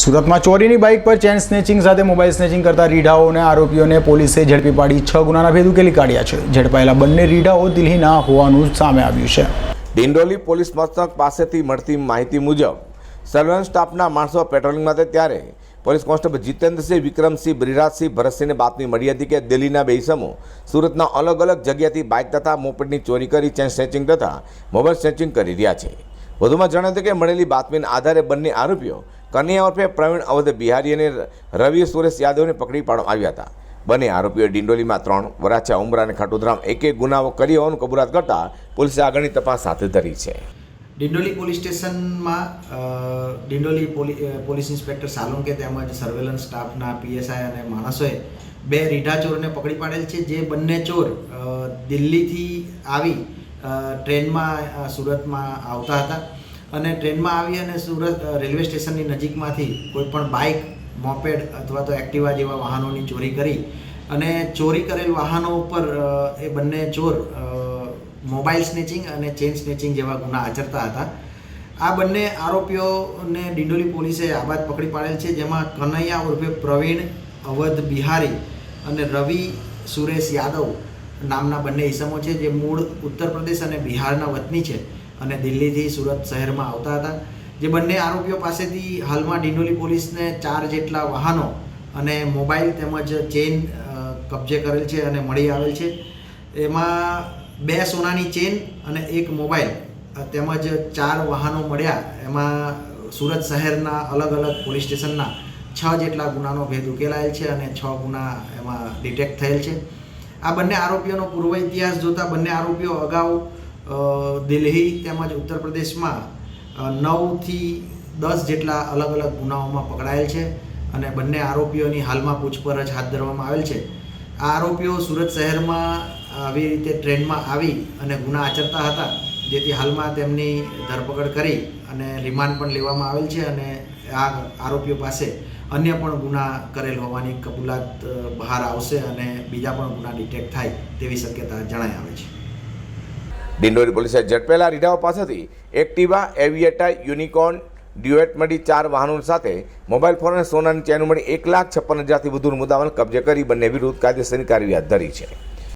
સુરતમાં ચોરીની બાઇક પર ચેન સ્નેચિંગ સાથે મોબાઈલ સ્નેચિંગ કરતા રીઢાઓ અને આરોપીઓને પોલીસે ઝડપી પાડી છ ગુનાના ભેદ ઉકેલી કાઢ્યા છે. ઝડપાયેલા બંને રીઢાઓ દિલ્હીના હોવાનું સામે આવ્યું છે. ડિંડોલી પોલીસ મથક પાસેથી મળતી માહિતી મુજબ સર્વેલન્સ સ્ટાફના માણસો પેટ્રોલિંગમાં હતા ત્યારે પોલીસ કોન્સ્ટેબલ જીતેન્દ્રસિંહ, વિક્રમસિંહ, બ્રિરાજસિંહ, ભરતસિંહને બાતમી મળી હતી કે દિલ્હીના બે ઇસમો સુરતના અલગ અલગ જગ્યાથી બાઇક તથા મોપેડની ચોરી કરી ચેન સ્નેચિંગ તથા મોબાઈલ સ્નેચિંગ કરી રહ્યા છે. વધુમાં જણાવ્યું કે મળેલી બાતમીના આધારે બંને આરોપીઓ કન્યા ઉર્ફે પ્રવીણ અવધ બિહારી અને રવિ સુરેશ યાદવને પકડી પાડવામાં આવ્યા હતા. બંને આરોપીઓ ડિંડોલીમાં ત્રણ, વરાછા, ઉમરા અને ખાટુધરામ એક એક ગુનાઓ કરી હોવાનું કબૂલાત કરતા પોલીસે આગળની તપાસ હાથ ધરી છે. ડિંડોલી પોલીસ સ્ટેશનમાં ડિંડોલી પોલી પોલીસ ઇન્સ્પેક્ટર સાલુંકે તેમજ સર્વેલન્સ સ્ટાફના પીએસઆઈ અને માણસોએ બે રીઢા ચોરને પકડી પાડેલ છે, જે બંને ચોર દિલ્હીથી આવી ટ્રેનમાં સુરતમાં આવતા હતા. અને ટ્રેનમાં આવી અને સુરત રેલવે સ્ટેશનની નજીકમાંથી કોઈ પણ બાઇક, મોપેડ અથવા તો એક્ટિવા જેવા વાહનોની ચોરી કરી અને ચોરી કરેલ વાહનો ઉપર એ બંને ચોર મોબાઈલ સ્નેચિંગ અને ચેન સ્નેચિંગ જેવા ગુના આચરતા હતા. આ બંને આરોપીઓને ડિંડોલી પોલીસે આબાદ પકડી પાડેલ છે, જેમાં કનૈયા ઉર્ફે પ્રવીણ, અવધ બિહારી અને રવિ સુરેશ યાદવ નામના બંને ઈસમો છે, જે મૂળ ઉત્તર પ્રદેશ અને બિહારના વતની છે. અને દિલ્હીથી સુરત શહેરમાં આવતા હતા. જે બંને આરોપીઓ પાસેથી હાલમાં ડિંડોલી પોલીસને ચાર જેટલા વાહનો અને મોબાઈલ તેમજ ચેન કબજે કરેલ છે અને મળી આવેલ છે. એમાં બે સોનાની ચેન અને એક મોબાઈલ તેમજ ચાર વાહનો મળ્યા. એમાં સુરત શહેરના અલગ અલગ પોલીસ સ્ટેશનના છ જેટલા ગુનાનો ભેદ ઉકેલાયેલ છે અને છ ગુના એમાં ડિટેક્ટ થયેલ છે. આ બંને આરોપીઓનો પૂર્વ ઇતિહાસ જોતા બંને આરોપીઓ અગાઉ દિલ્હી તેમજ ઉત્તર પ્રદેશમાં નવથી દસ જેટલા અલગ અલગ ગુનાઓમાં પકડાયેલ છે અને બંને આરોપીઓની હાલમાં પૂછપરછ હાથ ધરવામાં આવેલ છે. આ આરોપીઓ સુરત શહેરમાં આવી રીતે ટ્રેનમાં આવી અને ગુના આચરતા હતા, જેથી હાલમાં તેમની ધરપકડ કરી અને રિમાન્ડ પણ લેવામાં આવેલ છે અને આ આરોપીઓ પાસે અન્ય પણ ગુના કરેલ હોવાની કબૂલાત બહાર આવશે અને બીજા પણ ગુના ડિટેક્ટ થાય તેવી શક્યતા જણાઈ આવે છે. ડિંડોલી પોલીસે ઝડપેલા રીઢાઓ પાસેથી એક્ટિવા, એવિએટા, યુનિકોર્ન, ડ્યુએટ મળી ચાર વાહનો સાથે મોબાઈલ ફોન અને સોનાની ચેનો મળી એક લાખ છપ્પન હજારથી વધુ મુદ્દામાલ કબજે કરી બંને વિરુદ્ધ કાયદેસરની કાર્યવાહી હાથ ધરી છે.